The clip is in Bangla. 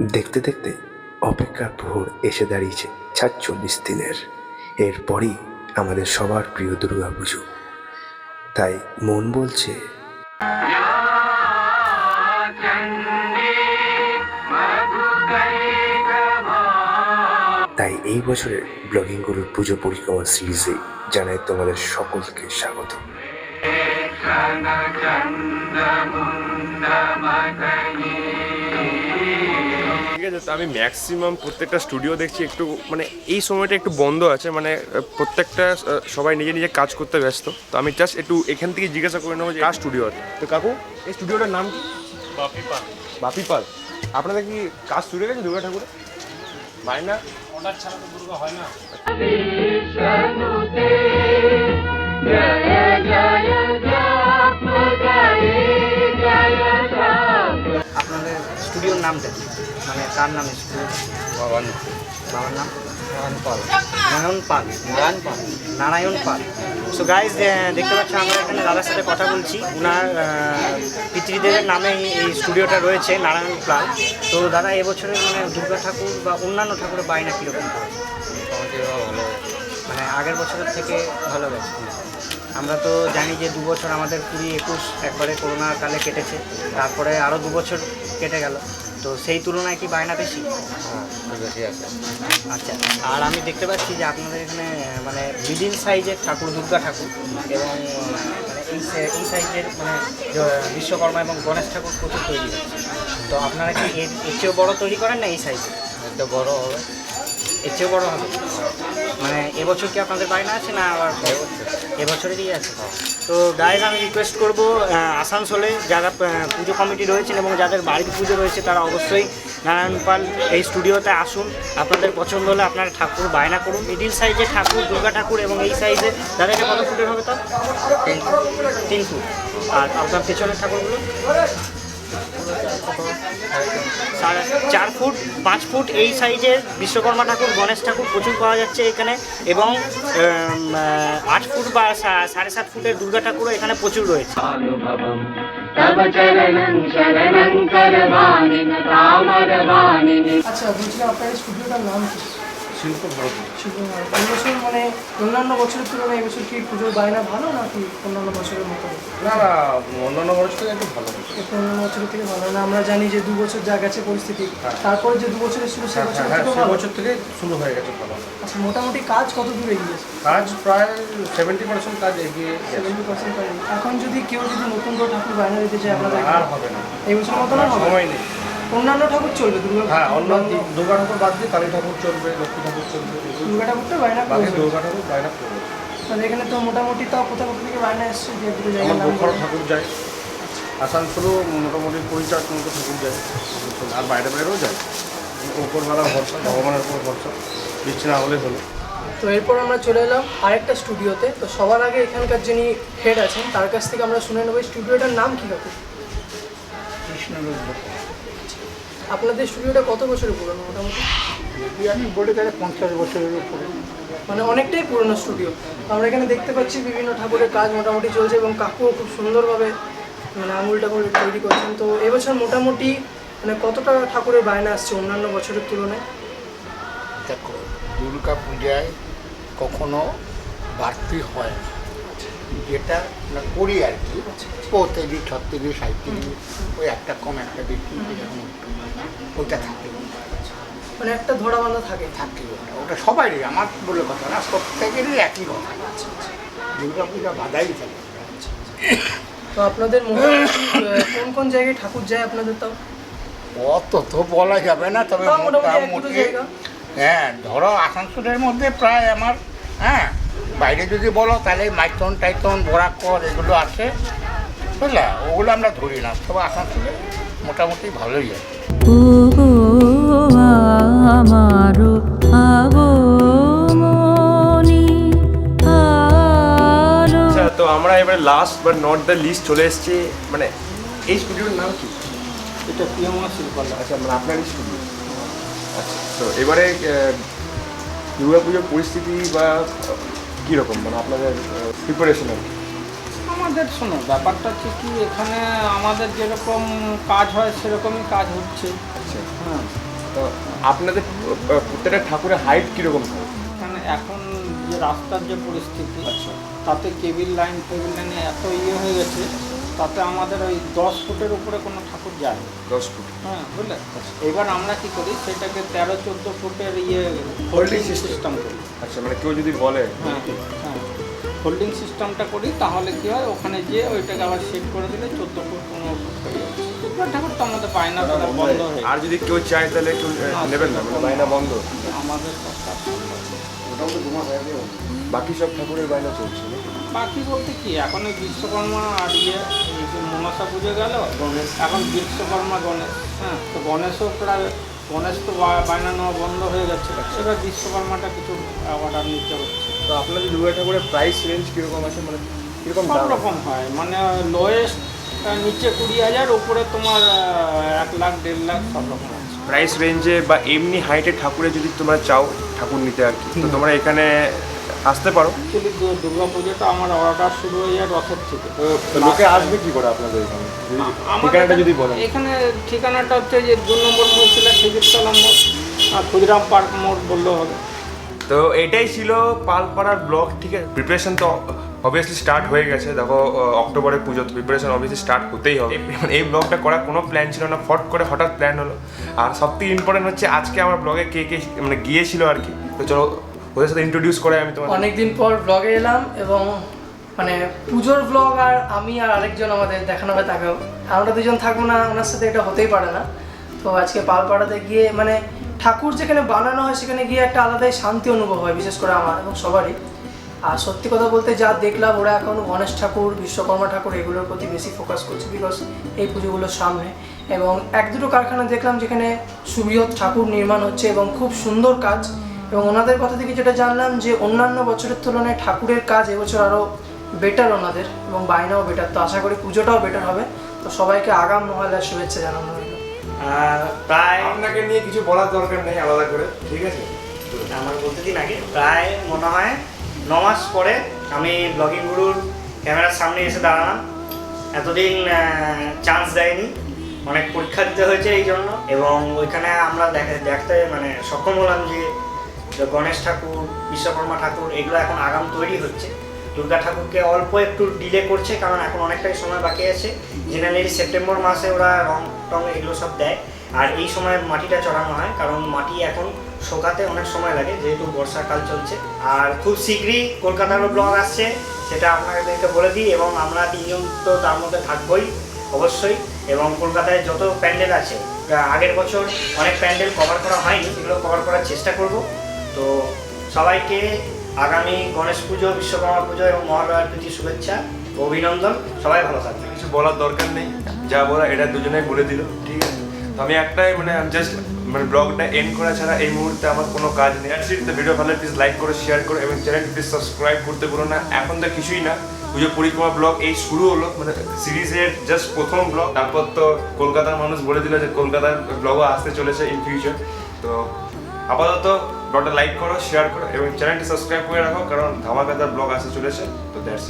দেখতে দেখতে অপেক্ষার প্রহর এসে দাঁড়িয়েছে সাতচল্লিশ দিনের। এরপরই আমাদের সবার প্রিয় দুর্গা পুজো তাই মন বলছে, তাই এই বছরের ব্লগিং গুরুর পুজো পরিক্রমা সিরিজে জানাই তোমাদের সকলকে স্বাগত। ঠিক আছে তো আমি ম্যাক্সিমাম প্রত্যেকটা স্টুডিও দেখছি একটু মানে এই সময়টা একটু বন্ধ আছে মানে প্রত্যেকটা সবাই নিজে নিজে কাজ করতে ব্যস্ত তো আমি জাস্ট একটু এখান থেকে জিজ্ঞাসা করে নেব যে কার স্টুডিও আছে তো কাকু এই স্টুডিওটার নাম কি বাপি পাল বাপি পাল আপনাদের কি কাজ শুরু হয়ে গেছে দুর্গা ঠাকুরের বায়না আপনাদের স্টুডিওর নামটা কি মানে কার নামে ভগবান বাবার নাম? নারায়ণ পাল। নারায়ণ পাল নারায়ণ পাল নারায়ণ পাল। সো গাইজ দেখতে পাচ্ছি আমরা এখানে দাদার সাথে কথা বলছি। ওনার পিতৃদেবের নামে এই- স্টুডিওটা রয়েছে নারায়ণ পাল। তো দাদা এবছরের মানে দুর্গা ঠাকুর বা অন্যান্য ঠাকুরের বায়না কীরকম মানে আগের বছরের থেকে ভালো গেছে আমরা তো জানি যে দু বছর আমাদের কুড়ি একুশ একবারে করোনার কালে কেটেছে। তারপরে আরও দু বছর কেটে গেল। তো সেই তুলনায় কি বায়না বেশি? আচ্ছা আর আমি দেখতে পাচ্ছি যে আপনাদের এখানে মানে মিডিল সাইজের ঠাকুর দুর্গা ঠাকুর এবং মানে এই সাইজের মানে বিশ্বকর্মা এবং গণেশ ঠাকুর প্রচুর তৈরি হচ্ছে। তো আপনারা কি এর চেয়েও বড় তৈরি করেন না এই সাইজে এটা বড় হবে। এর চেয়েও বড় হবে? মানে এবছর কি আপনাদের বায়না আছে না আবার এবছরেরই আছে। তো গাইজ আমি রিকোয়েস্ট করব আসানসোলে যারা পুজো কমিটি রয়েছেন এবং যাদের বাড়ির পুজো রয়েছে, তারা অবশ্যই নারায়ণ পাল এই স্টুডিওতে আসুন। আপনাদের পছন্দ হলে আপনারা ঠাকুর বায়না করুন। মিডিল সাইজের ঠাকুর, দুর্গা ঠাকুর এবং এই সাইজে দাদা, এটা কত ফুটের হবে তার? তিন ফুট। আর আপনার পেছনের ঠাকুরগুলো? চার ফুট পাঁচ ফুট এই সাইজের বিশ্বকর্মা ঠাকুর গণেশ ঠাকুর প্রচুর পাওয়া যাচ্ছে এখানে এবং আট ফুট বা সাড়ে সাত ফুটের দুর্গা ঠাকুরও এখানে প্রচুর রয়েছে। আচ্ছা আপনার স্টুডিওটার নাম কি? শিল্প ভারত শিল্প ভারত। এই বছর মানে অন্যান্য বছরের তুলনায় এবছর কি পুজোর বায়না ভালো নাকি অন্যান্য বছরের মতো? না না অন্যান্য বছর থেকে একটু ভালো একটু অন্যান্য বছরের থেকে ভালো। না আমরা জানি যে দু বছর যা গেছে পরিস্থিতি তারপরে যে দু বছরের ছিল সে বছর হ্যাঁ থেকে ভালো। বছর থেকে শুরু হয়ে গেছে ভালো। আচ্ছা মোটামুটি কাজ কত দূর এগিয়েছে কাজ প্রায় সেভেন্টি পার্সেন্ট কাজ এগিয়ে সেভেন্টি পার্সেন্ট এখন যদি কেউ যদি নতুন করে ঠাকুর বায়না দিতে চায় আপনাদের আর হবে না। এই বছর মতো না? সময় নেই। অন্যান্য ঠাকুর চলবে দুর্গা হ্যাঁ অন্য দুর্গা ঠাকুর বাদ দিয়ে কালী ঠাকুর চলবে লক্ষ্মী ঠাকুর চলবে দুর্গা ঠাকুরটা বায়না বাকি করবে দুর্গা ঠাকুর বাইরে করবে তাহলে এখানে তো মোটামুটি তাও কোথাও কোথা থেকে বায়না এসছে যে দুটো বলুন। ঠাকুর যায় আসানসোলেও মোটামুটি কুড়ি চার মতো ঠাকুর যায়। আর বাইরে বাইরেও যায়। উপরবেলা ভরসা ভগবানের উপর ভরসা বৃষ্টি না হলে হলো। তো এরপর আমরা চলে এলাম আরেকটা স্টুডিওতে। তো সবার আগে এখানকার যিনি হেড আছেন তার কাছ থেকে আমরা শুনে নেব এই স্টুডিওটার নাম কী হবে? আপনাদের স্টুডিওটা কত বছরের পুরনো মোটামুটি? আমি বলে গেলে পঞ্চাশ বছরের উপরে। মানে অনেকটাই পুরনো স্টুডিও আমরা এখানে দেখতে পাচ্ছি বিভিন্ন ঠাকুরের কাজ মোটামুটি চলছে এবং কাকুও খুব সুন্দরভাবে মানে আঙুল টাকুর তৈরি করছেন। তো এবছর মোটামুটি মানে কতটা ঠাকুরের বায়না আসছে অন্যান্য বছরের তুলনায়? দেখো দুর্গা পূজায় কখনো বাড়তি হয় না। যেটা আমরা করি আর কি পঁয়ত্রিশ ছত্রিশ সাঁত্রিশ ওই একটা কম একটা এরকম ওইটা থাকে। মানে একটা ধরা বাঁধা থাকে। থাকে ওটা। ওটা সবারই আমার বলে কথা না প্রত্যেকেরই একই কথা। দুর্গা পূজা বাধাই থাকে। তো আপনাদের কোন কোন জায়গায় ঠাকুর যায় আপনাদের তাও অত তো বলা যাবে না তবে মোটামুটি হ্যাঁ ধরো আসানসোলের মধ্যে প্রায় আমার হ্যাঁ বাইরে যদি বলো তাহলে মাইথন টাইথন বরাকর এগুলো আছে। বুঝলা? ওগুলো আমরা ধরি না। তবে আসানসোলে মোটামুটি ভালোই আছে ওগো আমারো আগমনী আলো। আচ্ছা তো আমরা এবারে last but not the least চলে এসেছি। মানে এই স্টুডিওর নাম কি? এটা প্রিয়মা শিল্পালয়। আচ্ছা মানে আপনারই স্টুডিও আচ্ছা তো এবারে দুর্গা পুজোর পরিস্থিতি বা কীরকম মানে আপনাদের প্রিপারেশন আর আমাদের শোনো ব্যাপারটা হচ্ছে কি এখানে আমাদের যেরকম কাজ হয় সেরকমই কাজ হচ্ছে। আচ্ছা। হ্যাঁ। তো আপনাদের প্রত্যেকটা ঠাকুরের হাইট কীরকম থাকে এখানে এখন যে রাস্তার যে পরিস্থিতি তাতে কেবিল লাইন টেবিল লাইনে এত ইয়ে হয়ে গেছে তাতে আমাদের ওই দশ ফুটের উপরে কোনো ঠাকুর যায় না। দশ ফুট। হ্যাঁ বুঝলে? এবার আমরা কি করি সেটাকে তেরো চোদ্দ ফুটের ইয়ে হোল্ডিং সিস্টেম করি। আচ্ছা মানে কেউ যদি বলে হ্যাঁ হ্যাঁ। হোল্ডিং সিস্টেমটা করি তাহলে কি হয় ওখানে যেয়ে ওইটাকে আবার সেট করে দিলে চোদ্দ ফুট পনেরো ফুট হয়ে ঠাকুর তো আমাদের বায়না বন্ধ হয়ে আর যদি কেউ চায় তাহলে কেউ আহ, নেবেন না মানে বায়না বন্ধ। আমাদের বাকি সব ঠাকুরের বায়না চলছে বাকি বলতে কি এখন ওই বিশ্বকর্মা আর ইয়ে মনসা পুজো গেল গণেশ। এখন বিশ্বকর্মা গণেশ হ্যাঁ তো গণেশও প্রায় গণেশ তো বায়না নেওয়া বন্ধ হয়ে যাচ্ছে এবার বিশ্বকর্মাটা কিছু অর্ডার নিতে হচ্ছে। তো আপনাদের দুর্গা ঠাকুরের প্রাইস রেঞ্জ কীরকম আছে? মানে কীরকম সব রকম হয়। মানে লোয়েস্ট নিচে কুড়ি হাজার উপরে তোমার এক লাখ দেড় লাখ সব রকম প্রাইস রেঞ্জে বা এমনি হাইটে ঠাকুরে যদি তোমরা চাও ঠাকুর নিতে আর কি তো তোমরা এখানে আসতে পারো। অ্যাকচুয়ালি দুর্গা পুজোটা আমার অর্ডার শুরু হয়ে যায় রথের থেকে। তো লোকে আসবে কি করে আপনাদের এখানে? ঠিকানাটা যদি বলেন। এখানে ঠিকানাটা হচ্ছে যে দু নম্বর মহিলা খেজুরতলা মোড় আর ক্ষুদিরাম পার্ক মোড় বললেও হবে। তো এটাই ছিল পালপাড়ার ব্লগ ঠিক আছে? প্রিপারেশন তো অবভিয়াসলি স্টার্ট হয়ে গেছে, দেখো অক্টোবরে পুজো প্রিপারেশন অবভিয়াসলি স্টার্ট হতেই হবে। এই- এই ব্লগটা করার কোনো প্ল্যান ছিল না, ফট করে হঠাৎ প্ল্যান হলো। আর সবথেকে ইম্পর্টেন্ট হচ্ছে, আজকে আমার ব্লগে কে কে মানে গিয়েছিল আর কি। তো চলো, ওদের সাথে ইন্ট্রোডিউস করে আমি তোমার অনেকদিন পর ব্লগে এলাম এবং মানে পুজোর ব্লগ আর আমি আর আরেকজন আমাদের দেখানো হবে তাকেও আমরা দুজন থাকব না, ওনার সাথে এটা হতেই পারে না। তো আজকে পালপাড়াতে গিয়ে মানে ঠাকুর যেখানে বানানো হয়, সেখানে গিয়ে একটা আলাদাই শান্তি অনুভব হয়, বিশেষ করে আমার এবং সবারই। আর সত্যি কথা বলতে যা দেখলাম ওরা এখন গণেশ ঠাকুর বিশ্বকর্মা ঠাকুর এগুলোর প্রতি বেশি ফোকাস করছে বিকজ এই পুজোগুলোর সামনে। এবং এক দুটো কারখানা দেখলাম যেখানে সুবৃহৎ ঠাকুর নির্মাণ হচ্ছে এবং খুব সুন্দর কাজ। এবং ওনাদের কথা থেকে যেটা জানলাম যে অন্যান্য বছরের তুলনায় ঠাকুরের কাজ এবছর আরও বেটার ওনাদের এবং বায়নাও বেটার তো আশা করি পুজোটাও বেটার হবে। তো সবাইকে আগাম মহালয়ার শুভেচ্ছা জানানো রইল প্রায় আপনাকে নিয়ে কিছু বলার দরকার নেই আলাদা করে ঠিক আছে? আমার বলতে দিন আগে প্রায় মনে হয় মাস পরে আমি ব্লগিং গুরুর ক্যামেরার সামনে এসে দাঁড়ালাম। এতদিন চান্স দেয়নি। অনেক পরীক্ষা দিতে হয়েছে এই জন্য। এবং ওইখানে আমরা দেখে দেখতে মানে সক্ষম হলাম যে যে গণেশ ঠাকুর, বিশ্বকর্মা ঠাকুর, এগুলো এখন আগাম তৈরি হচ্ছে। দুর্গা ঠাকুরকে অল্প একটু ডিলে করছে, কারণ এখন অনেকটাই সময় বাকি আছে। জেনারেলি সেপ্টেম্বর মাসে ওরা রং টং এগুলো সব দেয়। আর এই সময় মাটিটা চড়ানো হয় কারণ মাটি এখন শোকাতে অনেক সময় লাগে যেহেতু বর্ষাকাল চলছে। আর খুব শীঘ্রই কলকাতারও ব্লগ আসছে সেটা আপনাদেরকে বলে দিই এবং আমরা তিনজন তো তার মধ্যে থাকবোই অবশ্যই। এবং কলকাতায় যত প্যান্ডেল আছে আগের বছর অনেক প্যান্ডেল কভার করা হয়নি সেগুলো কভার করার চেষ্টা করব। তো সবাইকে আগামী গণেশ পুজো বিশ্বকর্মা পুজো এবং মহালয়ার প্রীতি শুভেচ্ছা অভিনন্দন। সবাই ভালো থাকবে কিছু বলার দরকার নেই যা বলা এটা দুজনেই বলে দিল। ঠিক আছে। তো আমি একটাই মানে জাস্ট মানে ব্লগটা এন্ড করা ছাড়া এই মুহূর্তে আমার কোনো কাজ নেই। তো ভিডিও ভালো প্লিজ লাইক করো শেয়ার করো এবং চ্যানেলটি প্লিজ সাবস্ক্রাইব করতে পারো না। এখন তো কিছুই না। পুজো পরিক্রমা ব্লগ এই শুরু হলো। মানে সিরিজের জাস্ট প্রথম ব্লগ তারপর তো কলকাতার মানুষ বলে দিল যে কলকাতার ব্লগও আসতে চলেছে ইন ফিউচার তো আপাতত ব্লগটা লাইক করো শেয়ার করো এবং চ্যানেলটি সাবস্ক্রাইব করে রাখো, কারণ ধামাকাদার ব্লগ আসতে চলেছে। তো দ্যাটস